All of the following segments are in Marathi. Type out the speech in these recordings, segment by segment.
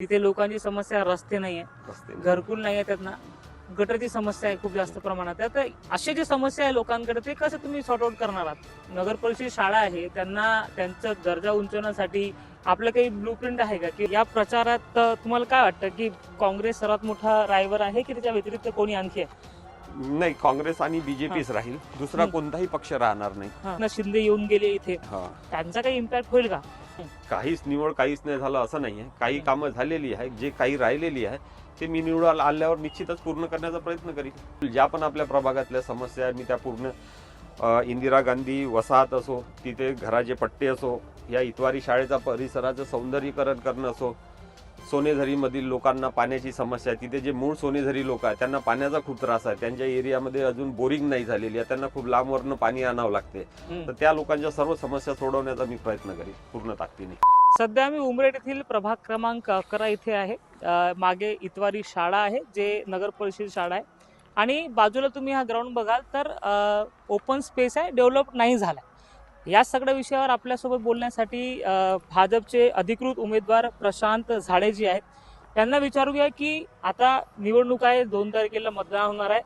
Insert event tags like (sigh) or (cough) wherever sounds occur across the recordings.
तिथे लोकांची समस्या रस्ते नाही. घरकुल नाहीये त्यांना. गटरची समस्या आहे खूप जास्त प्रमाणात. त्यात अशी जी समस्या आहे लोकांकडे ते कसं तुम्ही सॉर्ट आउट करणार आहात? नगर परिषद शाळा आहे त्यांना त्यांचा दर्जा उंचवण्यासाठी आपलं काही ब्लू प्रिंट आहे का? की या प्रचारात अं, तुम्हाला काय वाटतं की काँग्रेस सर्वात मोठा रायवर आहे की त्याच्या व्यतिरिक्त कोणी आणखी आहे? नाही काँग्रेस आणि बीजेपीच राहील. दुसरा हम्म. कोणताही पक्ष राहणार नाही. हा. शिंदे येऊन गेले इथे. हा. त्यांचा काही इम्पॅक्ट होईल का? (laughs) काहीच निवड काहीच नाही झालं असं नाही आहे काही कामं झालेली आहे जे काही राहिलेली आहे ते मी निवड आल्यावर निश्चितच पूर्ण करण्याचा प्रयत्न करीन. ज्या पण आपल्या प्रभागातल्या समस्या आहेत मी त्या पूर्ण इंदिरा गांधी वसाहत असो तिथे घराचे पट्टे असो या इतवारी शाळेचा परिसराचं सौंदर्यीकरण करणं असो सोनेझरीमधील लोकांना पाण्याची समस्या आहे. तिथे जे मूळ सोनेझरी लोक आहेत त्यांना पाण्याचा खूप त्रास आहे. त्यांच्या एरियामध्ये अजून बोरिंग नाही झालेली आहे. त्यांना खूप लांबवरनं पाणी आणावं लागते. तर त्या लोकांच्या सर्व समस्या सोडवण्याचा मी प्रयत्न करीन पूर्ण ताकदीने. सध्या आम्ही उमरेड येथील प्रभाग क्रमांक अकरा इथे आहे. मागे इतवारी शाळा आहे जे नगर परिषद शाळा आहे. आणि बाजूला तुम्ही हा ग्राउंड बघाल तर ओपन स्पेस आहे डेव्हलप नाही झाला या सगळ्या विषयावर आपल्यासोबत बोलण्यासाठी भाजपचे अधिकृत उमेदवार प्रशांत झाडे जे आहेत. त्यांना विचारूया की आता निवडणूक आहे दोन तारखेला मतदान होणार आहे.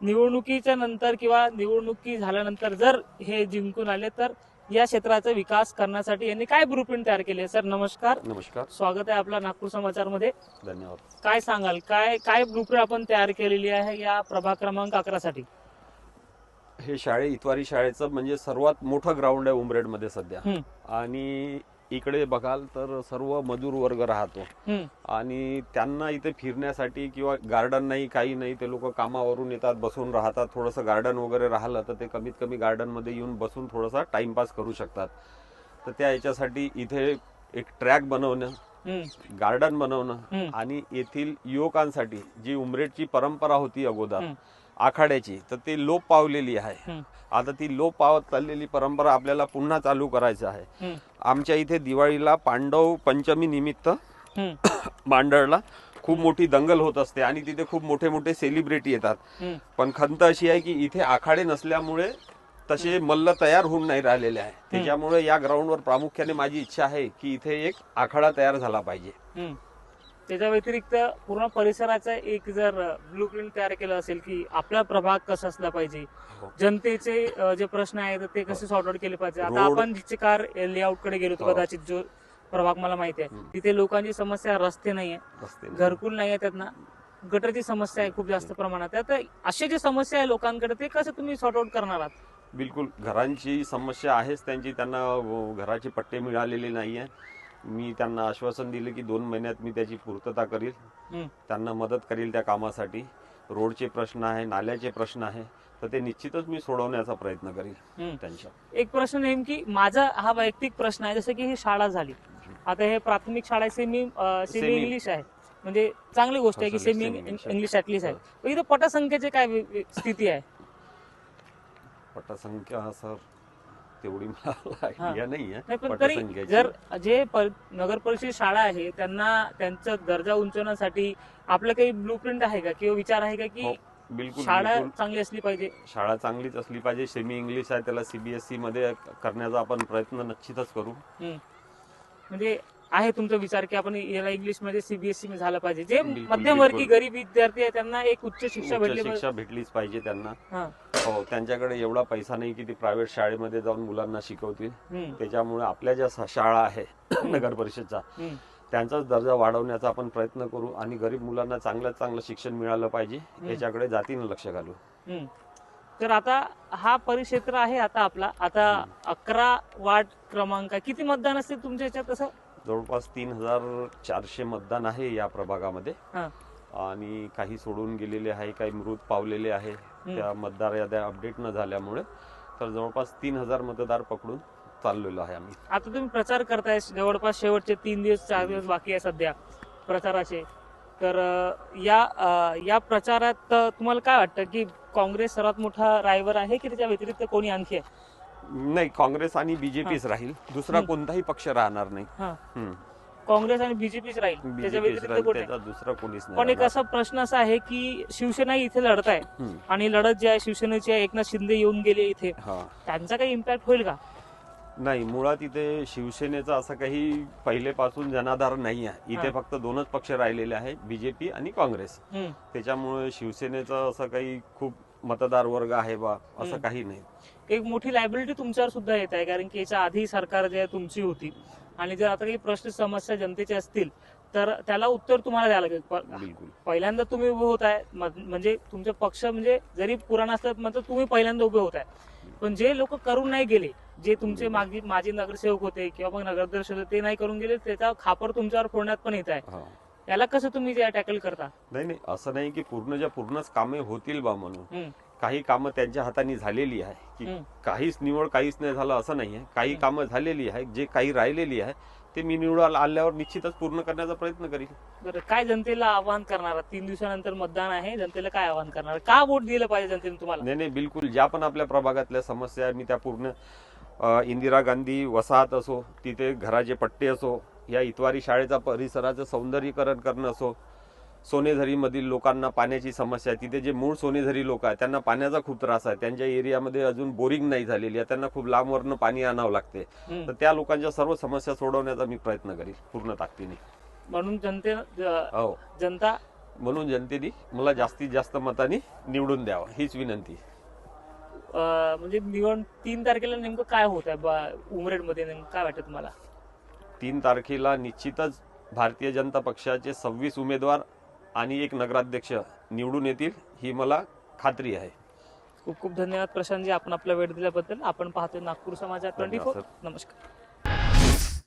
निवडणुकीच्या नंतर किंवा निवडणुकी झाल्यानंतर जर हे जिंकून आले तर या क्षेत्राचा विकास करण्यासाठी यांनी काय ब्लूप्रिंट तयार केले सर नमस्कार. नमस्कार. स्वागत आहे आपला नागपूर समाचारमध्ये धन्यवाद. काय सांगाल? काय काय ब्लूप्रिंट आपण तयार केलेली आहे या प्रभाग क्रमांक अकरा साठी हे शाळे इतवारी शाळेचं म्हणजे सर्वात मोठं ग्राउंड आहे उमरेडमध्ये सध्या. आणि इकडे बघाल तर सर्व मजूर वर्ग राहतो आणि त्यांना इथे फिरण्यासाठी किंवा गार्डन नाही काही नाही ते लोक कामावरून येतात बसून राहतात थोडंसं गार्डन वगैरे राहिलं तर ते कमीत कमी गार्डनमध्ये येऊन बसून थोडासा टाइमपास करू शकतात तर त्या याच्यासाठी इथे एक ट्रॅक बनवणं गार्डन बनवणं. आणि येथील युवकांसाठी जी उमरेडची परंपरा होती अगोदर. आखाड्याची तर ती लोप पावलेली आहे. आता ती लोप पावत चाललेली परंपरा आपल्याला पुन्हा चालू करायची आहे. आमच्या इथे दिवाळीला पांडव पंचमी निमित्त (coughs) मांडळला खूप मोठी दंगल होत असते आणि तिथे खूप मोठे मोठे सेलिब्रिटी येतात. पण खंत अशी आहे की इथे आखाडे नसल्यामुळे तसे मल्ल तयार होऊन नाही राहिलेले आहे. त्याच्यामुळे या ग्राउंडवर प्रामुख्याने माझी इच्छा आहे की इथे एक आखाडा तयार झाला पाहिजे. त्याच्या व्यतिरिक्त पूर्ण परिसराचा एक जर ब्लूप्रिंट तयार केलं असेल की आपला प्रभाग कसा असला पाहिजे हो. जनतेचे जे प्रश्न आहेत ते कसे सॉर्ट आउट केले पाहिजे आता आपण जिचे कार लेआउटकडे गेलो होतो हो. कदाचित जो प्रभाग मला माहिती आहे. तिथे लोकांची समस्या रस्ते नाहीये नाही. घरकुल नाहीये त्यांना गटरची समस्या आहे खूप जास्त प्रमाणात त्यात अशी जी समस्या आहे लोकांकडे ते कसं तुम्ही सॉर्ट आउट करणार आहात बिलकुल घरांची समस्या आहेच त्यांची त्यांना घराचे पट्टे मिळालेले नाहीये मी त्यांना आश्वासन दिले की दोन महिन्यात मी त्याची पूर्तता करील. त्यांना मदत करील त्या कामासाठी रोडचे प्रश्न आहे नाल्याचे प्रश्न आहे तर ते निश्चितच मी सोडवण्याचा प्रयत्न करील. त्यांच्या एक प्रश्न नेमकी माझा हा वैयक्तिक प्रश्न आहे जसं की ही शाळा झाली आता हे प्राथमिक शाळा सेमी सेमी. इंग्लिश आहे म्हणजे चांगली गोष्ट आहे की सेमी. इंग्लिश ऍटलीस्ट आहे इथं पटसंख्येचे काय स्थिती आहे पटसंख्या सर तेवढी मला (laughs) आयडिया नाही पण तरी पटसंख्येची. जर जे पर- नगर परिषद शाळा आहे त्यांना त्यांचा दर्जा उंचवण्यासाठी आपलं काही ब्लूप्रिंट आहे का? किंवा विचार आहे का हो, की बिलकुल शाळा बिलकुल. चांगली असली पाहिजे? शाळा चांगलीच असली पाहिजे सेमी इंग्लिश आहे त्याला सीबीएसई मध्ये करण्याचा आपण प्रयत्न निश्चितच करू. म्हणजे आहे तुमचा विचार की आपण याला इंग्लिशमध्ये सीबीएसई मध्ये झालं पाहिजे जे बिलकुल, मध्यमवर्गीय बिलकुल. गरीब विद्यार्थी आहे त्यांना एक उच्च शिक्षा उच्च भेटली शिक्षा भेटलीच पाहिजे त्यांना हा. हो त्यांच्याकडे एवढा पैसा नाही की ते प्रायव्हेट शाळेमध्ये जाऊन मुलांना शिकवतील हम्म. त्याच्यामुळे आपल्या ज्या सा- शाळा आहे नगर परिषदच्या हम्म. त्यांचाच दर्जा वाढवण्याचा आपण प्रयत्न करू आणि गरीब मुलांना चांगल्यात चांगलं शिक्षण मिळालं पाहिजे याच्याकडे जातीनं लक्ष घालू हम्म. तर आता हा परिक्षेत्र आहे आता आपला आता अकरा वार्ड क्रमांक आहे. किती मतदान असते तुमच्या याच्यात तसं जवळपास तीन हजार चारशे मतदान आहे या प्रभागामध्ये. हा. आणि काही सोडून गेलेले आहे काही मृत पावलेले आहे. त्या मतदार याद्या अपडेट न झाल्यामुळे तर जवळपास तीन हजार मतदार पकडून चाललेलो आहे आम्ही. आता तुम्ही प्रचार करताय जवळपास शेवटचे तीन दिवस चार दिवस बाकी आहे सध्या प्रचाराचे. तर अं, या अं, या प्रचारात अं, तुम्हाला काय वाटतं की काँग्रेस सर्वात मोठा रायवर आहे की त्याच्या व्यतिरिक्त कोणी आणखी आहे? नाही काँग्रेस आणि बीजेपीच राहील दुसरा. कोणताही पक्ष राहणार नाही हा. हम्म. काँग्रेस आणि बीजेपीच राहील त्याच्या BJP च व्यतिरिक्त राहील, कोणी त्याचा दुसरा कोणीच नाही पण एक राहणार. असा प्रश्न असा आहे की शिवसेना इथे लढत आहे हम्म. आणि लढत जी आहे शिवसेनेची आहे एकनाथ शिंदे येऊन गेले इथे हा त्यांचा काही इम्पॅक्ट होईल का नाही मुळात इथे शिवसेनेचा असं काही पहिलेपासून जनाधार नाही आहे इथे हा. फक्त दोनच पक्ष राहिलेले आहेत बीजेपी आणि काँग्रेस हम्म. त्याच्यामुळे शिवसेनेचं असं काही खूप मतदार वर्ग आहे बा असं. काही नाही. एक मोठी लायबिलिटी तुमच्यावर सुद्धा येत आहे कारण की याच्या आधी सरकार जे आहे तुमची होती. आणि जर आता काही प्रश्न समस्या जनतेचे असतील तर त्याला उत्तर तुम्हाला द्यावं लागेल. प- बिलकुल. पहिल्यांदा तुम्ही उभे होत आहे म्हणजे तुमचे पक्ष म्हणजे जरी पुराण असलं मात्र तुम्ही पहिल्यांदा उभे होत आहे. पण जे लोक करून नाही गेले जे तुमचे मागे माजी नगरसेवक होते किंवा मग नगरदर्शक होते ते नाही करून गेले त्याचा खापर तुमच्यावर फोडण्यात पण येत आहे. हा. याला कसं तुम्ही टॅकल करता? नाही नाही असं नाही की पूर्णच्या पूर्णच कामे होतील बा म्हणून. काही कामं त्यांच्या हाताने झालेली आहे की. काहीच निवड काहीच नाही झालं असं नाही आहे काही. कामं झालेली आहे जे काही राहिलेली आहे ते मी निवड आल्यावर निश्चितच पूर्ण करण्याचा प्रयत्न बरं काय जनतेला आव्हान करणार? तीन दिवसानंतर मतदान आहे जनतेला काय आव्हान करणार? का वोट दिलं पाहिजे जनतेने तुम्हाला? नाही नाही बिलकुल ज्या पण आपल्या प्रभागातल्या समस्या आहेत मी त्या पूर्ण इंदिरा गांधी वसाहत असो तिथे घराचे पट्टे असो या इतवारी शाळेचा परिसराचं सौंदर्यीकरण करणं असो सोनेझरीमधील लोकांना पाण्याची समस्या आहे. तिथे जे मूळ सोनेझरी लोक आहेत त्यांना पाण्याचा खूप त्रास आहे. त्यांच्या एरियामध्ये अजून बोरिंग नाही झालेली आहे. त्यांना खूप लांबवरनं पाणी आणावं लागते. तर त्या लोकांच्या सर्व समस्या सोडवण्याचा मी प्रयत्न करीन पूर्ण ताकदीने. म्हणून जनते हो. जनता म्हणून जनतेने मला जास्तीत जास्त मताने निवडून द्यावं हीच विनंती. म्हणजे निवड तीन तारखेला नेमकं काय होत आहे उमरेडमध्ये नेमकं काय वाटतं तुम्हाला? तीन तारखेला निश्चितच भारतीय जनता पक्षाचे सव्वीस उमेदवार आणि एक नगराध्यक्ष निवडून येतील ही मला खात्री आहे. खूप खूप धन्यवाद प्रशांतजी आपण आपला वेळ दिल्याबद्दल. आपण पाहतोय नागपूर समाचार ट्वेंटी फोर. नमस्कार.